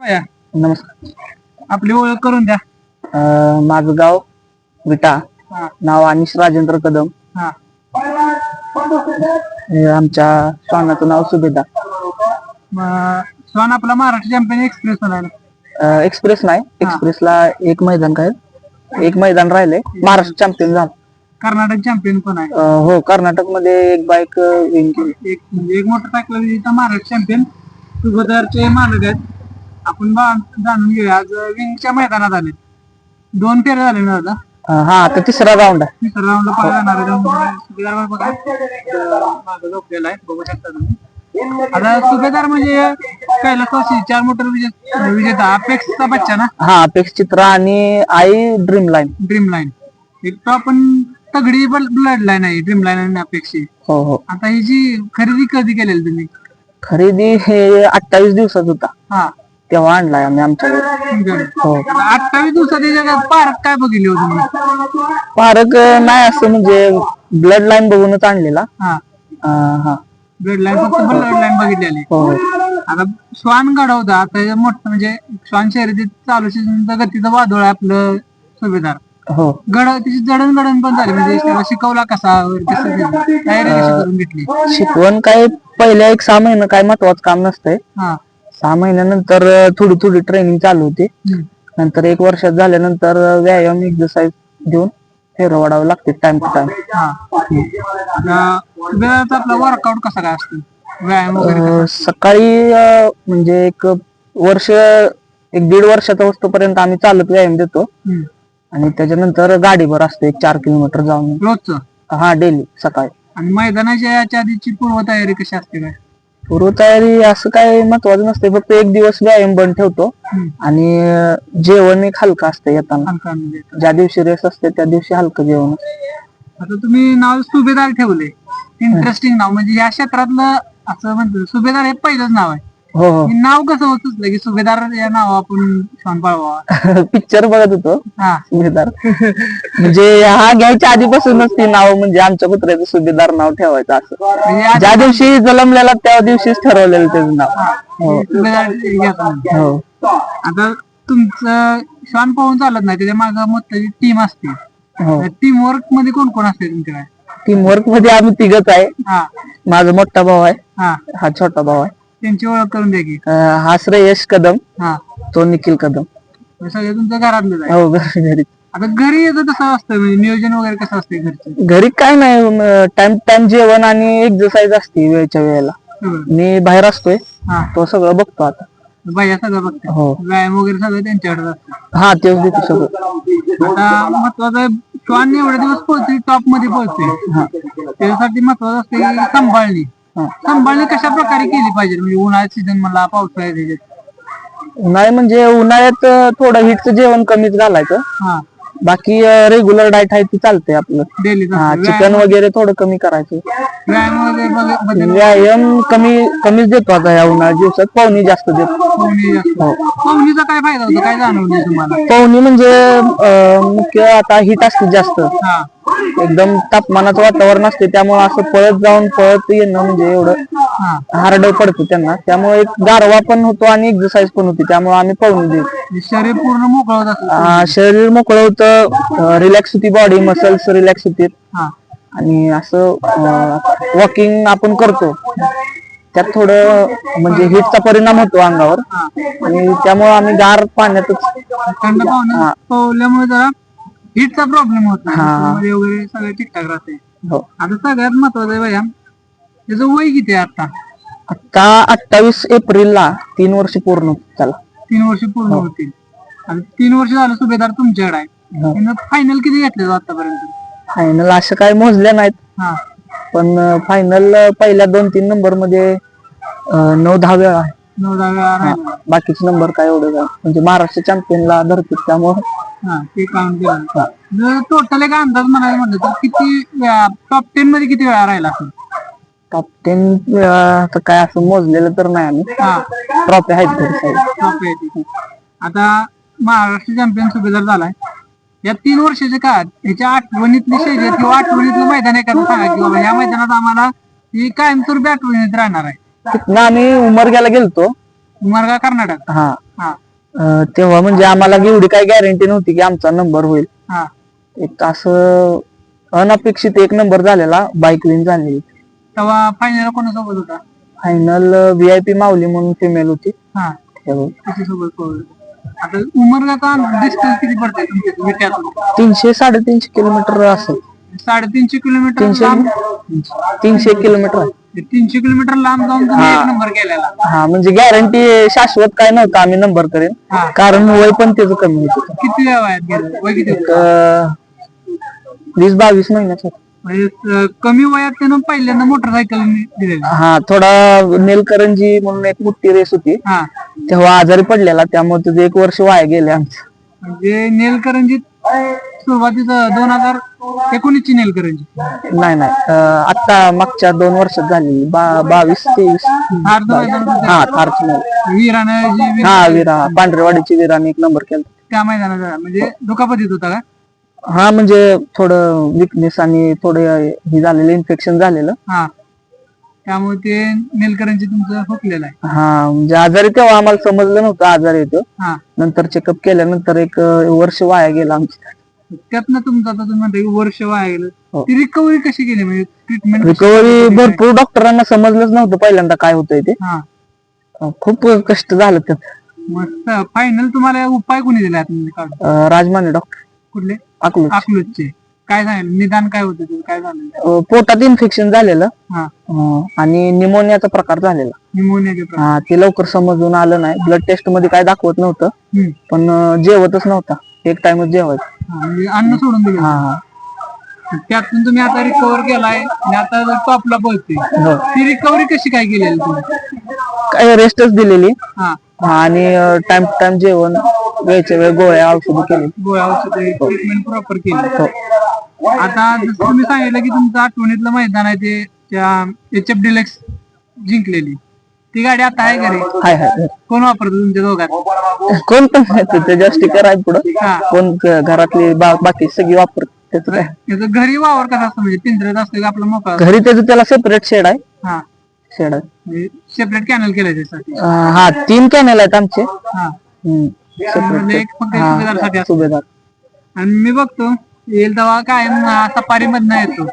भैया नमस्कार. आपली ओळख करून द्या. अं, माझं गाव विटा. हा. नाव अनिश राजेंद्र कदम. हा. हे आमच्या श्वानाचं नाव सुभेदा. मग स्वान आपला महाराष्ट्र चॅम्पियन एक्सप्रेस होणार एक्सप्रेस नाही. एक्सप्रेसला एक मैदान काय? एक मैदान राहिले महाराष्ट्र चॅम्पियन झालं. कर्नाटक चॅम्पियन पण आहे? अं, हो कर्नाटकमध्ये एक बाईक विन केली. एक म्हणजे एक मोटरसायकल महाराष्ट्र चॅम्पियन सुभदारचे मालक आहेत. आपण बा- जाणून घेऊया. आज विंगच्या मैदानात आले. दोन फेरे झाले ना दादा? अं, हा आता तिसरा राऊंड आहे. तिसऱ्या राऊंडला पाहायला जाणार आहे त्यामुळे सुभेदार बघा अं, मागं झोपलेला आहे. बघू शकता तुम्ही. आता सुभेदार म्हणजे कैलासवासी चार मोटर विजेता विजेता. अपेक्षचा बच्चा ना? हा अपेक्ष चित्र आणि आई ड्रीम लाईन ड्रीम लाईन एक तो आपण तगडी ब्लड लाईन आहे. ड्रीम लाईन आणि अपेक्षी हो हो. आता ही जी खरेदी कधी केलेली तुम्ही? खरेदी हे अठ्ठावीस दिवसात होता. हा. तेव्हा आणलाय आम्ही आमच्याकडे हो. अठ्ठावीस दिवसात याच्या पार्क काय बघितली हो तुम्ही पारक अं, नाही असं म्हणजे ब्लड लाईन बघूनच आणलेला. हा. अं, हा. ब्लड लाईन फक्त ब्लड लाईन बघितलेली. हो. हो आता श्वान घडवता. आता मोठं म्हणजे श्वान शर्यतीत चालू सीझनचं गतीचं वादळ आहे आपलं सुभेदार. हो. गड तिची जडण गडण पण झाली. म्हणजे त्याला शिकवला कसा वगैरे कसं केलं, तयारी कशी करून घेतली. शिकवण काय पहिल्या एक सहा महिने काय महत्वाचं काम नसतंय. हा. सहा महिन्यानंतर थोडी थोडी ट्रेनिंग चालू होती. नंतर एक वर्षात झाल्यानंतर व्यायाम एक्सरसाइज घेऊन फेर वाढावं लागते टाइम टू टाइम हा. आपला वर्कआउट कसा काय असतो? व्यायाम वगैरे सकाळी अं, म्हणजे एक वर्ष एक दीड वर्षाचा वस्तूपर्यंत आम्ही चालत व्यायाम देतो. हम्म. आणि त्याच्यानंतर गाडीवर असतो एक चार किलोमीटर जाऊन. रोजचं? हा डेली सकाळी. आणि मैदानाच्या याच्या आधीची पूर्वतयारी कशी असते काय? पूर्वतयारी असं काय महत्वाचं नसते फक्त एक दिवस व्यायाम बंद ठेवतो. आणि जेवण एक हलकं असतं येताना. ज्या दिवशी रेस असते त्या दिवशी हलकं जेवण. आता तुम्ही नाव सुभेदार ठेवले इंटरेस्टिंग नाव. म्हणजे या क्षेत्रातलं असं म्हणतो सुभेदार हे पहिलंच नाव आहे. हो हो. नाव कसं होत? की सुभेदार या नाव आपण श्वान पाळवा. पिक्चर बघत होतो. हा. सुभेदार. म्हणजे हा घ्यायच्या आधीपासूनच ती नाव म्हणजे आमच्या कुत्र्याचं सुभेदार नाव ठेवायचं असं. म्हणजे आज ज्या दिवशी जन्मलेला त्या दिवशीच ठरवलेलं त्याचं नाव. हो. सुभेदार घ्यायचं म्हणजे. हो. आता तुमचं श्वान पाहून चालत नाही त्याच्यामागे मोठी टीम असते. टीम वर्कमध्ये कोण कोण असते तुमच्याकडे? टीम वर्कमध्ये आम्ही तिघच आहे. हा. माझा मोठा भाऊ आहे. हा. हा छोटा भाऊ आहे. त्यांची ओळख करून द्या की. अं, हा श्रेयश कदम हा. तो निखिल कदम. हे सगळे तुमच्या घरातलेच आहे. हो घरी घरी. आता घरी येतं तसं असतं? म्हणजे नियोजन वगैरे कसं असते घरचं? घरी काय नाही टाइम टाइम जेवण आणि एक्सरसाइज असते वेळच्या वेळेला. सगळं. मी बाहेर असतोय. हा. तो सगळं बघतो आता. बाया सगळं बघते. हो. व्यायाम वगैरे सगळं त्यांच्याकडे असतं. हा तेच देतो सगळं. आता महत्वाचं श्वान एवढे दिवस पोहोचते टॉपमध्ये पोहोचते त्याच्यासाठी महत्वाचं असते सांभाळणी. सांभाळणी कशा प्रकारे केली पाहिजे? म्हणजे उन्हाळ्यात सीझन मला पावसाळ्यात ह्याच्यात. उन्हाळी म्हणजे उन्हाळ्यात अं, थोडं हिटचं जेवण कमीच घालायचं. हा. बाकी रेग्युलर डाएट आहे ती चालते आपलं. डेली हा चिकन वगैरे थोडं कमी करायचं. व्यायाम वगैरे बघ- बदल व्यायाम कमी कमीच देतो आता या उन्हाळ्या दिवसात पाहुणी जास्त देतो. पाहुणी जास्त. पाहुणीचा काय फायदा होतो? काय जाणवलं तुम्हाला? पाहुणी म्हणजे अं, मुख्य आता हिट असते जास्त. हा. एकदम तापमानाचं वातावरण असते त्यामुळे असं पळत जाऊन पळत येणं म्हणजे एवढं हार्ड पडतो त्यांना. त्यामुळे एक गारवा पण होतो आणि एक्सरसाइज पण होती त्यामुळे आम्ही पाहुणी देतो म्हणजे शरीर पूर्ण मोकळं होत शरीर मोकळं होतं रिलॅक्स होती बॉडी मसल्स रिलॅक्स होती. हा. आणि असं वॉकिंग आपण करतो. त्यात थोडं म्हणजे हिटचा परिणाम होतो अंगावर. आणि त्यामुळे आम्ही गार पाण्यातच थंड जरा हिटचा प्रॉब्लेम होत नाही. हा. त्यामुळे वगैरे सगळं ठीकठाक राहते. हो. आता सगळ्यात महत्वाचं आहे भैया त्याचं वय किती आहे आता? आता अठ्ठावीस एप्रिलला तीन वर्ष पूर्ण होतील त्याला तीन वर्ष पूर्ण होतील. आणि तीन वर्ष झालं सुभेदार तुमच्याकडे आहे. हो. फायनल किती घेतले आतापर्यंत? फायनल असं काय मोजल्या नाहीत. हा. पण फायनल पहिल्या दोन तीन नंबरमध्ये अं, नऊ दहा वेळा आहे. नऊ दहा वेळा राहिला बाकीचे नंबर काय एवढं काय म्हणजे महाराष्ट्र चॅम्पियनला धरतील त्यामुळे. हा ते काउंट केलं टोटल एक अंदाज म्हणायला म्हटलं तर किती टॉप टेन मध्ये किती वेळा राहिला असेल? टॉप टेन वेळा तर काय असं मोजलेलं तर नाही आम्ही. हा. ट्रॉफी आहेत आहे. आता महाराष्ट्र चॅम्पियन सुभेदार झालाय या तीन वर्षाच्या काळात ह्याच्या आठवणीतली शर्यत किंवा आठवणीतलं मैदान एखादं सांगा की बाबा या मैदानात आम्हाला ही कायमस्वरूपी आठवणीत राहणार आहे. तिथनं आम्ही उमरग्याला गेलतो. उमरगा कर्नाटक. हा. हा. अं, तेव्हा म्हणजे आम्हाला एवढी काही गॅरंटी नव्हती की आमचा नंबर होईल. हा. एक असं अनपेक्षित एक नंबर झालेला बाईक विन झालेली तेव्हा फायनल कोणासोबत होता? Final V I P Mauli म्हणून फिमेल होती. हा. तेव्हा त्याच्यासोबत पळवलं. आता डिस्टन्स किती पडते तुमच्या विट्यातून तीनशे साडेतीनशे किलोमीटर असेल. साडेतीनशे किलोमीटर तीनशे लांब? तीनशे किलोमीटर. आहे. तीनशे किलोमीटर लांब जाऊन तुम्ही एक नंबर केलेला. हा म्हणजे गॅरंटी शाश्वत काय नव्हतं आम्ही नंबर करेन. हा. कारण वय पण त्याचं कमी होतं. किती वयात गेलं? वय किती होतं? वीस बावीस महिन्याचं होतं. म्हणजे अं, कमी वयात त्यानं पहिल्यांदा मोटरसायकल दिलेली. हा थोडा नेलकरंजी म्हणून एक मोठी रेस होती. हा. तेव्हा आजारी पडलेला त्यामुळे एक वर्ष वाया गेले आमचं. म्हणजे नेलकरंजीत सुरुवातीचं दोन हजार एकोणीस ची नेलकरंजी? नाही नाही. अं, आता मागच्या दोन वर्षात झालेली बा- बावीस तेवीस. हा थारची नाही वीरानं जी वीर- हा विरा पांढरेवाडीची विराने एक नंबर केला त्या मैदानात झाला. म्हणजे दुखापतीत होता का? हा म्हणजे थोडं विकनेस आणि थोडं हे झालेलं इन्फेक्शन झालेलं. हा. त्यामुळे ते नेलकरंजी तुमचं हुकलेलं आहे. हा म्हणजे आजारी तेव्हा आम्हाला समजलं नव्हतं आजारी येतो हा. नंतर चेकअप केल्यानंतर एक अं, वर्ष वाया गेलं आमचं. त्यातनं तुमचं आता तुम्ही म्हणता की वर्ष वाया गेलं हो. ती रिकव्हरी कशी केली? म्हणजे ट्रीटमेंट रिकव्हरी भरपूर डॉक्टरांना समजलंच नव्हतं पहिल्यांदा काय होतंय ते. हा. अं, खूप कष्ट झालं त्यात. मस्त. फायनल तुम्हाला उपाय कोणी दिले आतमध्ये काढून? अं, राजमाने डॉक्टर कुठले? अकलूज. अकलूजचे. काय सांगितलं निदान काय होतं तुझं काय झालं? अं, पोटात इन्फेक्शन झालेलं. हा. अं, आणि निमोनियाचा प्रकार झालेला. निमोनियाचे प्रकार. हा ते लवकर समजून आलं नाही. ब्लड टेस्टमध्ये काय दाखवत नव्हतं. हम्म. पण अं, जेवतच नव्हता. एक टाइमच जेवायचं. म्हणजे अन्न सोडून दिलं. हा त्यातून तुम्ही आता रिकव्हर केलाय आणि आता टॉपला पोहोचते हो. ती रिकव्हरी कशी काय केलेली तुम्ही? काय रेस्टच दिलेली. हा. आणि टाइम टू टाइम जेवण वेळच्या वेळ गोळ्या औषधं केली. गोळ्या औषध ट्रीटमेंट प्रॉपर केली. हो. आता जसं तुम्ही सांगितलं की तुमचं आठवणीतलं मैदान आहे ते त्या एच एफ डिलेक्स जिंकलेली. ती गाडी आता आहे घरी. हाय हाय कोण वापरतो तुमच्या दोघात? कोण पण त्याच्या स्टिकर आहे पुढं. हा. कोण घरातली बा- बाकी सगळी वापर त्याचं काय? त्याचं घरी वावर कसा असतो म्हणजे पिंजऱ्यात असतो की आपला मोकळा घरी त्याचं त्याला सेपरेट शेड आहे. हा. शेड आहे. म्हणजे सेपरेट कॅनल केलं त्यासाठी अं, हा तीन कॅनेल आहेत आमचे. हा. हम्म. त्यामध्ये एक फक्त सुभेदारसाठी असतो. सुभेदार. आणि मी बघतो येईल तेव्हा काय सफारी मधनं येतो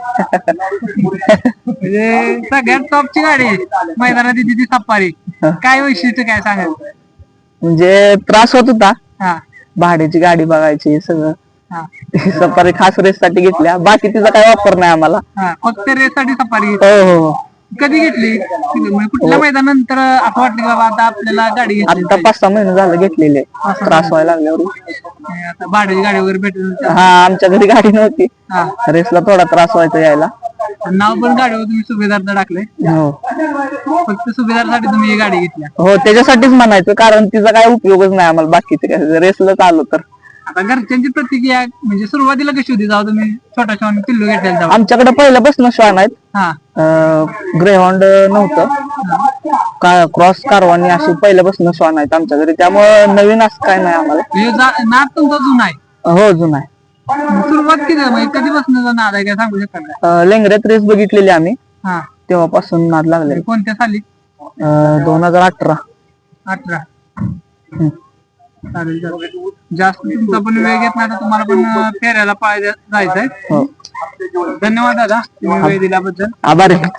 म्हणजे सगळ्यात टॉपची गाडी आहे. मैदानात येते ती सफारी. काय वैशिष्ट्य काय सांगायचं म्हणजे त्रास होत होता. हा. भाड्याची गाडी बघायची सगळं. हा. सफारी खास रेस साठी घेतल्या. बाकी तिचा काय वापर नाही आम्हाला. हा फक्त रेस साठी सफारी हो हो हो. कधी घेतली? म्हणजे कुठल्या मैदानानंतर असं वाटलं की बाबा आता आपल्याला गाडी घेतली आता पाच सहा महिने झालं घेतलेले. त्रास व्हायला लागल्यावर. आता भाड्याची गाडी वगैरे भेटेल हा आमच्या घरी गाडी नव्हती. हा. रेसला थोडा त्रास व्हायचा यायला. नाव पण गाडीवर तुम्ही सुभेदार टाकले हो. फक्त सुभेदारसाठी तुम्ही ही गाडी घेतल्या हो त्याच्यासाठीच म्हणायचं कारण तिचा काय उपयोगच नाही आम्हाला बाकीचे काय. रेसला चालू तर. आता घरच्यांची प्रतिक्रिया म्हणजे सुरुवातीला कशी होती? जाऊ तुम्ही छोटा छोटा पिल्लू घेतलेला तेव्हा. आमच्याकडे पहिल्यापासून श्वान आहेत. हा. ग्रेहॉन्ड नव्हतं. का क्रॉस कारवानी अशी पहिल्यापासून श्वान आहेत आमच्या घरी. त्यामुळे नवीन असं काय नाही आम्हाला. म्हणजे जा- नाद तुमचा जुना आहे. हो जुना आहे. सुरुवात किती आहे? म्हणजे कधीपासून नाद आहे काय सांगू शकता का? अं, लेंगऱ्यात रेस बघितलेली आम्ही. हा. तेव्हापासून नाद लागले कोणत्या साली? दोन हजार अठरा. अठरा. चालेल चालेल. जास्त तुमचा पण वेळ घेत नाही तर तुम्हाला पण अं, फेरायला पाहायला जायचंय. हो. धन्यवाद दादा तुम्ही वेळ दिल्याबद्दल. आभार आहे.